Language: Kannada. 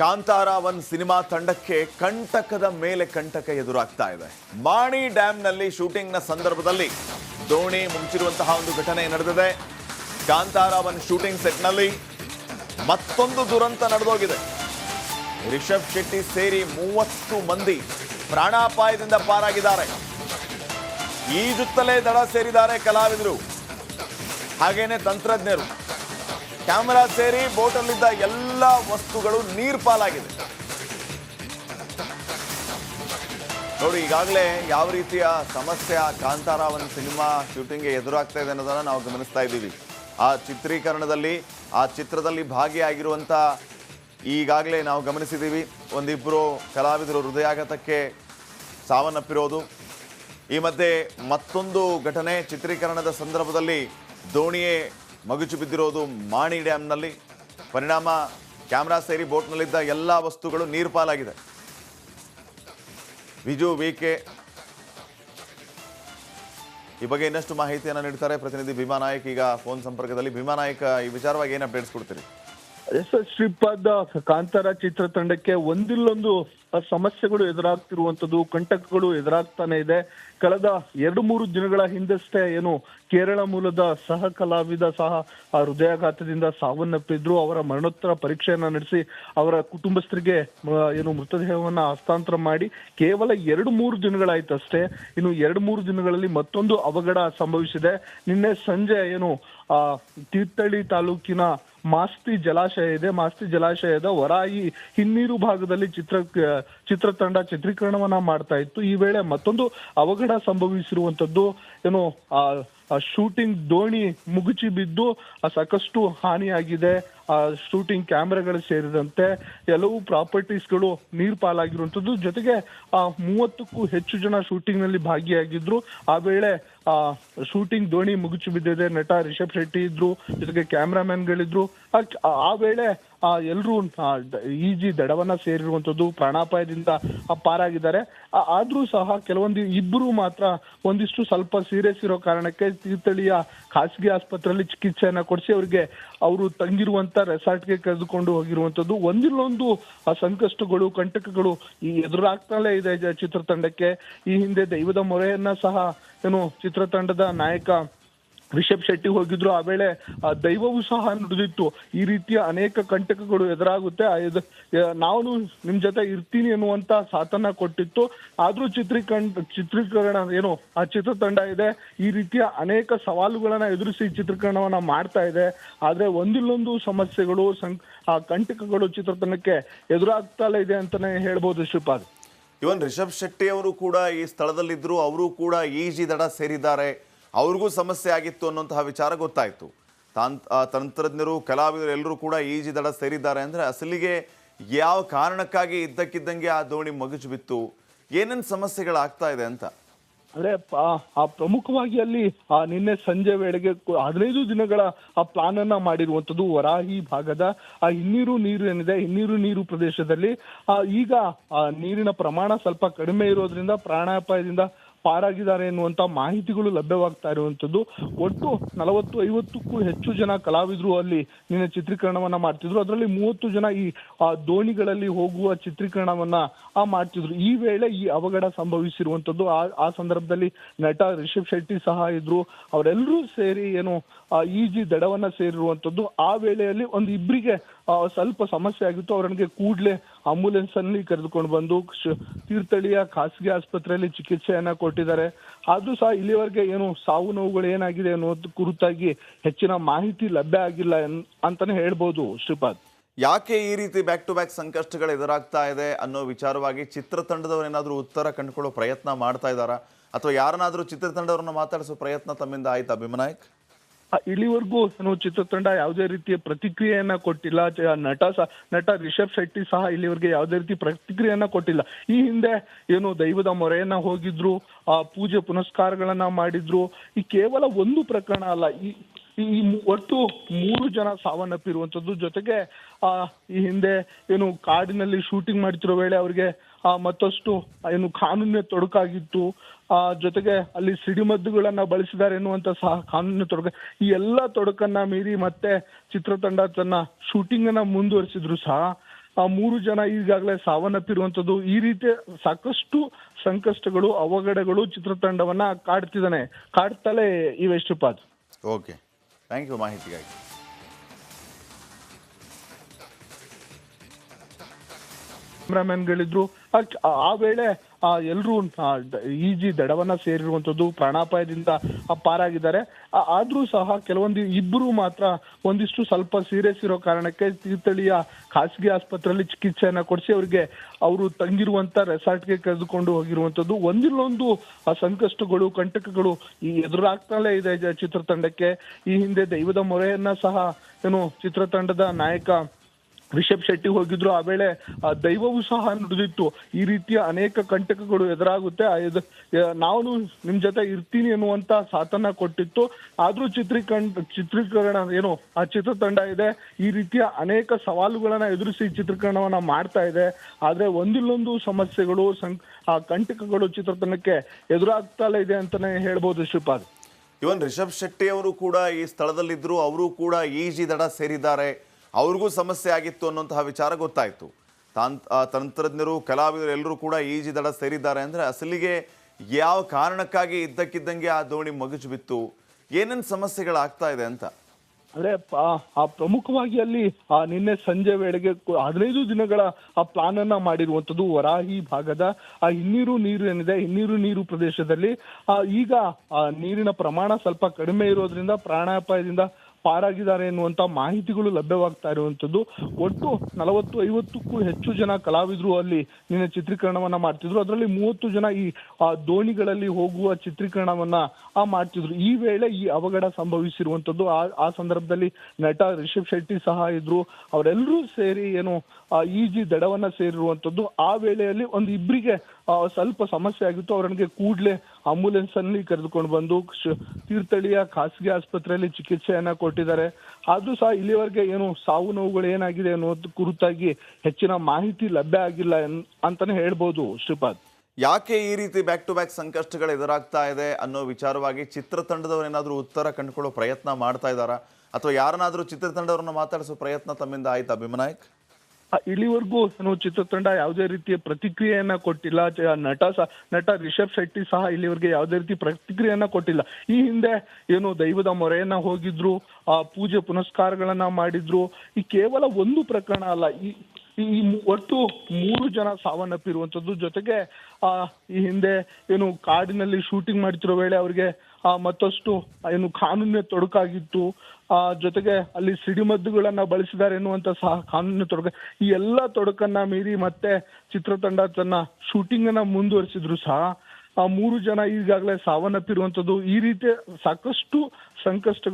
ಕಾಂತಾರ ಒನ್ ಸಿನಿಮಾ ತಂಡಕ್ಕೆ ಕಂಟಕದ ಮೇಲೆ ಕಂಟಕ ಎದುರಾಗ್ತಾ ಇದೆ. ಮಾಣಿ ಡ್ಯಾಂನಲ್ಲಿ ಶೂಟಿಂಗ್ನ ಸಂದರ್ಭದಲ್ಲಿ ದೋಣಿ ಮುಂಚಿರುವಂತಹ ಒಂದು ಘಟನೆ ನಡೆದಿದೆ. ಕಾಂತಾರ ಒನ್ ಶೂಟಿಂಗ್ ಸೆಟ್ನಲ್ಲಿ ಮತ್ತೊಂದು ದುರಂತ ನಡೆದೋಗಿದೆ. ರಿಷಬ್ ಶೆಟ್ಟಿ ಸೇರಿ ಮೂವತ್ತು ಮಂದಿ ಪ್ರಾಣಾಪಾಯದಿಂದ ಪಾರಾಗಿದ್ದಾರೆ. ಈಜುತ್ತಲೇ ದಡ ಸೇರಿದ್ದಾರೆ ಕಲಾವಿದರು. ಹಾಗೇನೆ ತಂತ್ರಜ್ಞರು. ಕ್ಯಾಮೆರಾ ಸೇರಿ ಬೋಟಲ್ಲಿದ್ದ ಎಲ್ಲ ವಸ್ತುಗಳು ನೀರ್ ಪಾಲಾಗಿದೆ. ನೋಡಿ, ಈಗಾಗಲೇ ಯಾವ ರೀತಿಯ ಸಮಸ್ಯೆ ಆ ಕಾಂತಾರ ಒಂದು ಸಿನಿಮಾ ಶೂಟಿಂಗ್ಗೆ ಎದುರಾಗ್ತಾ ಇದೆ ಅನ್ನೋದನ್ನ ನಾವು ಗಮನಿಸ್ತಾ ಇದ್ದೀವಿ. ಆ ಚಿತ್ರೀಕರಣದಲ್ಲಿ, ಆ ಚಿತ್ರದಲ್ಲಿ ಭಾಗಿಯಾಗಿರುವಂಥ ಈಗಾಗಲೇ ನಾವು ಗಮನಿಸಿದ್ದೀವಿ. ಒಂದಿಬ್ಬರು ಕಲಾವಿದರು ಹೃದಯಾಘಾತಕ್ಕೆ ಸಾವನ್ನಪ್ಪಿರೋದು. ಈ ಮಧ್ಯೆ ಮತ್ತೊಂದು ಘಟನೆ ಚಿತ್ರೀಕರಣದ ಸಂದರ್ಭದಲ್ಲಿ ದೋಣಿಯೇ ಮಗುಚು ಬಿದ್ದಿರೋದು ಮಾಣಿ ಡ್ಯಾಮ್ನಲ್ಲಿ. ಪರಿಣಾಮ, ಕ್ಯಾಮ್ರಾ ಸೇರಿ ಬೋಟ್ನಲ್ಲಿದ್ದ ಎಲ್ಲ ವಸ್ತುಗಳು ನೀರು ಪಾಲಾಗಿದೆ. ವಿಜು, ವಿ ಕೆ ಈ ಬಗ್ಗೆ ಇನ್ನಷ್ಟು ಮಾಹಿತಿಯನ್ನು ನೀಡ್ತಾರೆ ಪ್ರತಿನಿಧಿ ಭೀಮಾ ನಾಯಕ್. ಈಗ ಫೋನ್ ಸಂಪರ್ಕದಲ್ಲಿ ಭೀಮಾ ನಾಯಕ್, ಈ ವಿಚಾರವಾಗಿ ಏನು ಅಪ್ಡೇಟ್ಸ್ ಕೊಡ್ತೀರಿ? ಎಸ್ ಎಸ್ ಶ್ರೀಪಾದ ಕಾಂತಾರ ಚಿತ್ರತಂಡಕ್ಕೆ ಒಂದಿಲ್ಲೊಂದು ಸಮಸ್ಯೆಗಳು ಎದುರಾಗ್ತಿರುವಂತದ್ದು ಕಂಟಕಗಳು ಎದುರಾಗ್ತಾನೆ ಇದೆ. ಕಳೆದ ಎರಡು ಮೂರು ದಿನಗಳ ಹಿಂದಷ್ಟೇ ಏನು ಕೇರಳ ಮೂಲದ ಸಹ ಕಲಾವಿದ ಸಹ ಆ ಹೃದಯಾಘಾತದಿಂದ ಸಾವನ್ನಪ್ಪಿದ್ರು. ಅವರ ಮರಣೋತ್ತರ ಪರೀಕ್ಷೆಯನ್ನ ನಡೆಸಿ ಅವರ ಕುಟುಂಬಸ್ಥರಿಗೆ ಏನು ಮೃತದೇಹವನ್ನ ಹಸ್ತಾಂತರ ಮಾಡಿ ಕೇವಲ ಎರಡು ಮೂರು ದಿನಗಳಾಯ್ತು ಅಷ್ಟೇ. ಇನ್ನು ಎರಡು ಮೂರು ದಿನಗಳಲ್ಲಿ ಮತ್ತೊಂದು ಅವಘಡ ಸಂಭವಿಸಿದೆ. ನಿನ್ನೆ ಸಂಜೆ ಏನು, ಆ, ತೀರ್ಥಹಳ್ಳಿ ತಾಲೂಕಿನ ಮಾಸ್ತಿ ಜಲಾಶಯ ಇದೆ. ಮಾಸ್ತಿ ಜಲಾಶಯದ ವರಾಯಿ ಹಿನ್ನೀರು ಭಾಗದಲ್ಲಿ ಚಿತ್ರ, ಚಿತ್ರತಂಡ ಚಿತ್ರೀಕರಣವನ್ನ ಮಾಡ್ತಾ ಇತ್ತು. ಈ ವೇಳೆ ಮತ್ತೊಂದು ಅವಘಡ ಸಂಭವಿಸಿರುವಂತದ್ದು ಏನು, ಆ ಶೂಟಿಂಗ್ ದೋಣಿ ಮುಗುಚಿ ಬಿದ್ದು ಸಾಕಷ್ಟು ಹಾನಿಯಾಗಿದೆ. ಶೂಟಿಂಗ್ ಕ್ಯಾಮ್ರಾಗಳು ಸೇರಿದಂತೆ ಎಲ್ಲವೂ ಪ್ರಾಪರ್ಟೀಸ್ಗಳು ನೀರ್ ಪಾಲಾಗಿರುವಂತದ್ದು ಜೊತೆಗೆ, ಆ ಮೂವತ್ತಕ್ಕೂ ಹೆಚ್ಚು ಜನ ಶೂಟಿಂಗ್ನಲ್ಲಿ ಭಾಗಿಯಾಗಿದ್ರು. ಆ ವೇಳೆ, ಆ ಶೂಟಿಂಗ್ ದೋಣಿ ಮುಗುಚು ಬಿದ್ದಿದೆ. ನಟ ರಿಷಬ್ ಶೆಟ್ಟಿ ಇದ್ರು, ಜೊತೆಗೆ ಕ್ಯಾಮ್ರಾಮನ್ಗಳಿದ್ರು ಆ- ಆ ವೇಳೆ ಆ, ಎಲ್ರೂ ಈಜಿ ದಡವನ್ನ ಸೇರಿರುವಂತದ್ದು ಪ್ರಾಣಾಪಾಯದಿಂದ ಪಾರಾಗಿದ್ದಾರೆ. ಆದ್ರೂ ಸಹ ಕೆಲವೊಂದು ಇಬ್ಬರು ಮಾತ್ರ ಒಂದಿಷ್ಟು ಸ್ವಲ್ಪ ಸೀರಿಯಸ್ ಇರೋ ಕಾರಣಕ್ಕೆ ತೀರ್ಥಳ್ಳಿಯ ಖಾಸಗಿ ಆಸ್ಪತ್ರೆಯಲ್ಲಿ ಚಿಕಿತ್ಸೆಯನ್ನ ಕೊಡಿಸಿ ಅವರಿಗೆ ಅವರು ತಂಗಿರುವಂತ ರೆಸಾರ್ಟ್ಗೆ ಕರೆದುಕೊಂಡು ಹೋಗಿರುವಂತದ್ದು ಒಂದಿಲ್ಲೊಂದು, ಆ, ಸಂಕಷ್ಟಗಳು, ಕಂಟಕಗಳು ಈ ಎದುರಾಗ್ತಲೇ ಇದೆ ಚಿತ್ರತಂಡಕ್ಕೆ. ಈ ಹಿಂದೆ ದೈವದ ಮೊರೆಯನ್ನ ಸಹ, ಏನು, ಚಿತ್ರತಂಡದ ನಾಯಕ ರಿಷಬ್ ಶೆಟ್ಟಿ ಹೋಗಿದ್ರು, ಆ ದೈವವೂ ಸಹ ನಡೆದಿತ್ತು. ಈ ರೀತಿಯ ಅನೇಕ ಕಂಟಕಗಳು ಎದುರಾಗುತ್ತೆ. ನಾನು ನಿಮ್ ಜೊತೆ ಇರ್ತೀನಿ ಅನ್ನುವಂತ ಸಾಥನ್ನ ಕೊಟ್ಟಿತ್ತು. ಆದ್ರೂ ಚಿತ್ರೀಕರಣ ಚಿತ್ರೀಕರಣ ಏನು, ಆ ಚಿತ್ರತಂಡ ಇದೆ. ಈ ರೀತಿಯ ಅನೇಕ ಸವಾಲುಗಳನ್ನ ಎದುರಿಸಿ ಚಿತ್ರೀಕರಣವನ್ನ ಮಾಡ್ತಾ ಇದೆ. ಆದ್ರೆ ಒಂದಿಲ್ಲೊಂದು ಸಮಸ್ಯೆಗಳು ಆ ಕಂಟಕಗಳು ಚಿತ್ರತಂಡಕ್ಕೆ ಎದುರಾಗ್ತಾಲೇ ಇದೆ ಅಂತಾನೆ ಹೇಳ್ಬೋದು ಶ್ರೀಪಾದ್. ಇವನ್ ರಿಷಬ್ ಶೆಟ್ಟಿ ಅವರು ಕೂಡ ಈ ಸ್ಥಳದಲ್ಲಿದ್ದರು ಅವರು ಕೂಡ ಈಜಿ ದಡ ಸೇರಿದ್ದಾರೆ. ಅವ್ರಿಗೂ ಸಮಸ್ಯೆ ಆಗಿತ್ತು ಅನ್ನುವಂತಹ ವಿಚಾರ ಗೊತ್ತಾಯಿತು. ತಂತ್ರಜ್ಞರು, ಕಲಾವಿದರು ಎಲ್ಲರೂ ಕೂಡ ಈಜಿ ದಡ ಸೇರಿದ್ದಾರೆ ಅಂದರೆ ಅಸಲಿಗೆ ಯಾವ ಕಾರಣಕ್ಕಾಗಿ ಇದ್ದಕ್ಕಿದ್ದಂಗೆ ಆ ದೋಣಿ ಮಗುಚು ಬಿತ್ತು ಏನೇನು ಸಮಸ್ಯೆಗಳಾಗ್ತಾ ಇದೆ ಅಂತ? ಅಂದ್ರೆ, ಆ ಪ್ರಮುಖವಾಗಿ ಅಲ್ಲಿ, ಆ, ನಿನ್ನೆ ಸಂಜೆ ವೇಳೆಗೆ ಹದಿನೈದು ದಿನಗಳ ಆ ಪ್ಲಾನ್ ಅನ್ನ ಮಾಡಿರುವಂತದ್ದು ವರಾಹಿ ಭಾಗದ, ಆ, ಹಿನ್ನೀರು ನೀರು ಏನಿದೆ, ಹಿನ್ನೀರು ನೀರು ಪ್ರದೇಶದಲ್ಲಿ, ಆ, ಈಗ ನೀರಿನ ಪ್ರಮಾಣ ಸ್ವಲ್ಪ ಕಡಿಮೆ ಇರೋದ್ರಿಂದ, ಪ್ರಾಣಾಪಾಯದಿಂದ ಪಾರಾಗಿದ್ದಾರೆ ಎನ್ನುವಂತ ಮಾಹಿತಿಗಳು ಲಭ್ಯವಾಗ್ತಾ ಇರುವಂತದ್ದು ಒಟ್ಟು ನಲವತ್ತು ಐವತ್ತಕ್ಕೂ ಹೆಚ್ಚು ಜನ ಕಲಾವಿದರು ಅಲ್ಲಿ ನಿನ್ನೆ ಚಿತ್ರೀಕರಣವನ್ನ ಮಾಡ್ತಿದ್ರು. ಅದರಲ್ಲಿ ಮೂವತ್ತು ಜನ ಈ ದೋಣಿಗಳಲ್ಲಿ ಹೋಗುವ ಚಿತ್ರೀಕರಣವನ್ನ, ಆ, ಮಾಡ್ತಿದ್ರು. ಈ ವೇಳೆ ಈ ಅವಘಡ ಸಂಭವಿಸಿರುವಂತದ್ದು ಆ ಸಂದರ್ಭದಲ್ಲಿ ನಟ ರಿಷಬ್ ಶೆಟ್ಟಿ ಸಹ ಇದ್ರು. ಅವರೆಲ್ಲರೂ ಸೇರಿ ಏನು ಈಜಿ ದಡವನ್ನ ಸೇರಿರುವಂತದ್ದು ಆ ವೇಳೆಯಲ್ಲಿ ಒಂದು ಇಬ್ಬರಿಗೆ ಸ್ವಲ್ಪ ಸಮಸ್ಯೆ ಆಗಿತ್ತು. ಅವರಿಗೆ ಕೂಡಲೇ ಆಂಬುಲೆನ್ಸ್ ಅಲ್ಲಿ ಕರೆದುಕೊಂಡು ಬಂದು ತೀರ್ಥಳ್ಳಿಯ ಖಾಸಗಿ ಆಸ್ಪತ್ರೆಯಲ್ಲಿ ಚಿಕಿತ್ಸೆಯನ್ನ ಕೊಟ್ಟಿದ್ದಾರೆ. ಆದ್ರೂ ಸಹ ಇಲ್ಲಿವರೆಗೆ ಏನು ಸಾವು ನೋವುಗಳು ಏನಾಗಿದೆ ಅನ್ನೋದು ಕುರಿತಾಗಿ ಹೆಚ್ಚಿನ ಮಾಹಿತಿ ಲಭ್ಯ ಆಗಿಲ್ಲ ಅಂತಾನೆ ಹೇಳ್ಬೋದು ಶ್ರೀಪಾದ್. ಯಾಕೆ ಈ ರೀತಿ ಬ್ಯಾಕ್ ಟು ಬ್ಯಾಕ್ ಸಂಕಷ್ಟಗಳು ಎದುರಾಗ್ತಾ ಇದೆ ಅನ್ನೋ ವಿಚಾರವಾಗಿ ಚಿತ್ರತಂಡದವರು ಏನಾದರೂ ಉತ್ತರ ಕಂಡುಕೊಳ್ಳೋ ಪ್ರಯತ್ನ ಮಾಡ್ತಾ ಇದ್ದಾರಾ? ಅಥವಾ ಯಾರನ್ನಾದರೂ ಚಿತ್ರತಂಡವರನ್ನ ಮಾತಾಡಿಸೋ ಪ್ರಯತ್ನ ತಮ್ಮಿಂದ ಆಯ್ತಾ ಭೀಮನಾಯಕ್ ಇಲ್ಲಿವರೆಗೂ ನಾವು ಚಿತ್ರತಂಡ ಯಾವುದೇ ರೀತಿಯ ಪ್ರತಿಕ್ರಿಯೆಯನ್ನ ಕೊಟ್ಟಿಲ್ಲ ನಟ ಸಹ ನಟ ರಿಷಬ್ ಶೆಟ್ಟಿ ಸಹ ಇಲ್ಲಿವರೆಗೆ ಯಾವುದೇ ರೀತಿ ಪ್ರತಿಕ್ರಿಯೆಯನ್ನ ಕೊಟ್ಟಿಲ್ಲ. ಈ ಹಿಂದೆ ಏನು ದೈವದ ಮೊರೆಯನ್ನ ಹೋಗಿದ್ರು, ಆ ಪೂಜೆ ಪುನಸ್ಕಾರಗಳನ್ನ ಮಾಡಿದ್ರು, ಈ ಕೇವಲ ಒಂದು ಪ್ರಕರಣ ಅಲ್ಲ, ಈ ಈ ಒಟ್ಟು ಮೂರು ಜನ ಸಾವನ್ನಪ್ಪಿರುವಂತದ್ದು ಜೊತೆಗೆ, ಆ, ಈ ಹಿಂದೆ ಏನು ಕಾಡಿನಲ್ಲಿ ಶೂಟಿಂಗ್ ಮಾಡ್ತಿರೋ ವೇಳೆ ಅವ್ರಿಗೆ ಮತ್ತಷ್ಟು ಏನು ಕಾನೂನಿನ ತೊಡಕಾಗಿತ್ತು ಜೊತೆಗೆ ಅಲ್ಲಿ ಸಿಡಿಮದ್ದುಗಳನ್ನ ಬಳಸಿದ್ದಾರೆ ಎನ್ನುವಂತ ಸಹ ಕಾನೂನು ತೊಡಕ ಈ ಎಲ್ಲ ತೊಡಕನ್ನ ಮೀರಿ ಮತ್ತೆ ಚಿತ್ರತಂಡ ತನ್ನ ಶೂಟಿಂಗ್ ಅನ್ನ ಮುಂದುವರಿಸಿದ್ರು ಸಹ ಆ ಮೂರು ಜನ ಈಗಾಗಲೇ ಸಾವನ್ನಪ್ಪಿರುವಂತದ್ದು ಈ ರೀತಿಯ ಸಾಕಷ್ಟು ಸಂಕಷ್ಟಗಳು ಅವಘಡಗಳು ಚಿತ್ರತಂಡವನ್ನ ಕಾಡ್ತಿದ್ದಾನೆ. ಕಾಡ್ತಲೇ ಇವೆ ಶ್ರೀಪಾದ್ ಓಕೆ. ಥ್ಯಾಂಕ್ ಯು ಮಾಹಿತಿಗಾಗಿ. ಕ್ಯಾಮ್ರಾಮನ್ಗಳಿದ್ರು. ಆ- ಆ ವೇಳೆ ಆ, ಎಲ್ರೂ ಈಜಿ ದಡವನ್ನ ಸೇರಿರುವಂತದ್ದು ಪ್ರಾಣಾಪಾಯದಿಂದ ಪಾರಾಗಿದ್ದಾರೆ. ಆದ್ರೂ ಸಹ ಕೆಲವೊಂದು ಇಬ್ಬರು ಮಾತ್ರ ಒಂದಿಷ್ಟು ಸ್ವಲ್ಪ ಸೀರಿಯಸ್ ಇರೋ ಕಾರಣಕ್ಕೆ ತೀರ್ಥಳ್ಳಿಯ ಖಾಸಗಿ ಆಸ್ಪತ್ರೆಯಲ್ಲಿ ಚಿಕಿತ್ಸೆಯನ್ನ ಕೊಡಿಸಿ ಅವರಿಗೆ ಅವರು ತಂಗಿರುವಂತ ರೆಸಾರ್ಟ್ಗೆ ಕರೆದುಕೊಂಡು ಹೋಗಿರುವಂತದ್ದು ಒಂದಿಲ್ಲೊಂದು, ಆ, ಸಂಕಷ್ಟಗಳು, ಕಂಟಕಗಳು ಈ ಎದುರಾಗ್ತಲೇ ಇದೆ ಚಿತ್ರತಂಡಕ್ಕೆ. ಈ ಹಿಂದೆ ದೈವದ ಮೊರೆಯನ್ನ ಸಹ, ಏನು, ಚಿತ್ರತಂಡದ ನಾಯಕ ರಿಷಬ್ ಶೆಟ್ಟಿ ಹೋಗಿದ್ರು, ಆ ವೇಳೆ ಆ ದೈವವೂ ಸಹ ನುಡಿದಿತ್ತು. ಈ ರೀತಿಯ ಅನೇಕ ಕಂಟಕಗಳು ಎದುರಾಗುತ್ತೆ. ನಾನು ನಿಮ್ ಜೊತೆ ಇರ್ತೀನಿ ಅನ್ನುವಂತ ಸಾಥನ್ನ ಕೊಟ್ಟಿತ್ತು. ಆದ್ರೂ ಚಿತ್ರೀಕರಣ ಚಿತ್ರೀಕರಣ ಏನು, ಆ ಚಿತ್ರತಂಡ ಇದೆ. ಈ ರೀತಿಯ ಅನೇಕ ಸವಾಲುಗಳನ್ನ ಎದುರಿಸಿ ಚಿತ್ರೀಕರಣವನ್ನ ಮಾಡ್ತಾ ಇದೆ. ಆದ್ರೆ ಒಂದಿಲ್ಲೊಂದು ಸಮಸ್ಯೆಗಳು ಆ ಕಂಟಕಗಳು ಚಿತ್ರತಂಡಕ್ಕೆ ಎದುರಾಗ್ತಾಲೇ ಇದೆ ಅಂತಾನೆ ಹೇಳ್ಬೋದು ಶ್ರೀಪಾದ್. ಇವನ್ ರಿಷಬ್ ಶೆಟ್ಟಿ ಅವರು ಕೂಡ ಈ ಸ್ಥಳದಲ್ಲಿದ್ದರು ಅವರು ಕೂಡ ಈಜಿ ದಡ ಸೇರಿದ್ದಾರೆ. ಅವ್ರಿಗೂ ಸಮಸ್ಯೆ ಆಗಿತ್ತು ಅನ್ನುವಂತಹ ವಿಚಾರ ಗೊತ್ತಾಯಿತು. ತಾಂತ್ ತಂತ್ರಜ್ಞರು, ಕಲಾವಿದರು ಎಲ್ಲರೂ ಕೂಡ ಈಜಿ ದಡ ಸೇರಿದ್ದಾರೆ ಅಂದರೆ ಅಸಲಿಗೆ ಯಾವ ಕಾರಣಕ್ಕಾಗಿ ಇದ್ದಕ್ಕಿದ್ದಂಗೆ ಆ ದೋಣಿ ಮಗುಚು ಬಿತ್ತು ಏನೇನು ಸಮಸ್ಯೆಗಳಾಗ್ತಾ ಇದೆ ಅಂತ? ಅಂದ್ರೆ, ಆ ಪ್ರಮುಖವಾಗಿ ಅಲ್ಲಿ, ಆ, ನಿನ್ನೆ ಸಂಜೆ ವೇಳೆಗೆ ಹದಿನೈದು ದಿನಗಳ ಆ ಪ್ಲಾನ್ ಅನ್ನ ಮಾಡಿರುವಂತದ್ದು ವರಾಹಿ ಭಾಗದ, ಆ, ಹಿನ್ನೀರು ನೀರು ಏನಿದೆ, ಹಿನ್ನೀರು ನೀರು ಪ್ರದೇಶದಲ್ಲಿ, ಆ, ಈಗ ನೀರಿನ ಪ್ರಮಾಣ ಸ್ವಲ್ಪ ಕಡಿಮೆ ಇರೋದ್ರಿಂದ, ಪ್ರಾಣಾಪಾಯದಿಂದ ಪಾರಾಗಿದ್ದಾರೆ ಎನ್ನುವಂತ ಮಾಹಿತಿಗಳು ಲಭ್ಯವಾಗ್ತಾ ಇರುವಂತದ್ದು ಒಟ್ಟು ನಲವತ್ತು ಐವತ್ತಕ್ಕೂ ಹೆಚ್ಚು ಜನ ಕಲಾವಿದರು ಅಲ್ಲಿ ನಿನ್ನೆ ಚಿತ್ರೀಕರಣವನ್ನ ಮಾಡ್ತಿದ್ರು. ಅದರಲ್ಲಿ ಮೂವತ್ತು ಜನ ಈ ದೋಣಿಗಳಲ್ಲಿ ಹೋಗುವ ಚಿತ್ರೀಕರಣವನ್ನ, ಆ, ಮಾಡ್ತಿದ್ರು. ಈ ವೇಳೆ ಈ ಅವಘಡ ಸಂಭವಿಸಿರುವಂತದ್ದು ಆ ಸಂದರ್ಭದಲ್ಲಿ ನಟ ರಿಷಬ್ ಶೆಟ್ಟಿ ಸಹ ಇದ್ರು. ಅವರೆಲ್ಲರೂ ಸೇರಿ ಏನು ಈಜಿ ದಡವನ್ನ ಸೇರಿರುವಂತದ್ದು ಆ ವೇಳೆಯಲ್ಲಿ ಒಂದು ಇಬ್ಬರಿಗೆ ಸ್ವಲ್ಪ ಸಮಸ್ಯೆ ಆಗಿತ್ತು. ಅವರಿಗೆ ಕೂಡಲೇ ಆಂಬುಲೆನ್ಸ್ ಅಲ್ಲಿ ಕರೆದುಕೊಂಡು ಬಂದು ತೀರ್ಥಹಳ್ಳಿಯ ಖಾಸಗಿ ಆಸ್ಪತ್ರೆಯಲ್ಲಿ ಚಿಕಿತ್ಸೆಯನ್ನ ಕೊಟ್ಟಿದ್ದಾರೆ. ಆದ್ರೂ ಸಹ ಇಲ್ಲಿವರೆಗೆ ಏನು ಸಾವು ನೋವುಗಳು ಏನಾಗಿದೆ ಅನ್ನೋದು ಕುರಿತಾಗಿ ಹೆಚ್ಚಿನ ಮಾಹಿತಿ ಲಭ್ಯ ಆಗಿಲ್ಲ ಅಂತಾನೆ ಹೇಳ್ಬೋದು ಶ್ರೀಪಾದ್. ಯಾಕೆ ಈ ರೀತಿ ಬ್ಯಾಕ್ ಟು ಬ್ಯಾಕ್ ಸಂಕಷ್ಟಗಳು ಎದುರಾಗ್ತಾ ಇದೆ ಅನ್ನೋ ವಿಚಾರವಾಗಿ ಚಿತ್ರತಂಡದವರು ಏನಾದರೂ ಉತ್ತರ ಕಂಡುಕೊಳ್ಳೋ ಪ್ರಯತ್ನ ಮಾಡ್ತಾ ಇದ್ದಾರಾ? ಅಥವಾ ಯಾರನ್ನಾದರೂ ಚಿತ್ರತಂಡವರನ್ನ ಮಾತಾಡಿಸೋ ಪ್ರಯತ್ನ ತಮ್ಮಿಂದ ಆಯ್ತಾ ಭೀಮನಾಯಕ್ ಇಲ್ಲಿವರೆಗೂ ನಾವು ಚಿತ್ರತಂಡ ಯಾವುದೇ ರೀತಿಯ ಪ್ರತಿಕ್ರಿಯೆಯನ್ನ ಕೊಟ್ಟಿಲ್ಲ ನಟ ನಟ ರಿಷಬ್ ಶೆಟ್ಟಿ ಸಹ ಇಲ್ಲಿವರೆಗೆ ಯಾವುದೇ ರೀತಿ ಪ್ರತಿಕ್ರಿಯೆಯನ್ನ ಕೊಟ್ಟಿಲ್ಲ. ಈ ಹಿಂದೆ ಏನು ದೈವದ ಮೊರೆಯನ್ನ ಹೋಗಿದ್ರು, ಆ ಪೂಜೆ ಪುನಸ್ಕಾರಗಳನ್ನ ಮಾಡಿದ್ರು, ಈ ಕೇವಲ ಒಂದು ಪ್ರಕರಣ ಅಲ್ಲ, ಈ ಈ ಒಟ್ಟು ಮೂರು ಜನ ಸಾವನ್ನಪ್ಪಿರುವಂತದ್ದು ಜೊತೆಗೆ, ಆ, ಈ ಹಿಂದೆ ಏನು ಕಾಡಿನಲ್ಲಿ ಶೂಟಿಂಗ್ ಮಾಡ್ತಿರೋ ವೇಳೆ ಅವ್ರಿಗೆ ಮತ್ತಷ್ಟು ಏನು ಕಾನೂನಿನ ತೊಡಕಾಗಿತ್ತು, ಆ, ಜೊತೆಗೆ ಅಲ್ಲಿ ಸಿಡಿಮದ್ದುಗಳನ್ನ ಬಳಸಿದ್ದಾರೆ ಎನ್ನುವಂತ ಸಹ ಕಾನೂನಿನ ತೊಡಕ, ಈ ಎಲ್ಲಾ ತೊಡಕನ್ನ ಮೀರಿ ಮತ್ತೆ ಚಿತ್ರತಂಡ ತನ್ನ ಶೂಟಿಂಗ್ ಅನ್ನ ಮುಂದುವರಿಸಿದ್ರು ಸಹ, ಆ, ಮೂರು ಜನ ಈಗಾಗಲೇ ಸಾವನ್ನಪ್ಪಿರುವಂತದ್ದು ಈ ರೀತಿಯ ಸಾಕಷ್ಟು ಸಂಕಷ್ಟಗಳು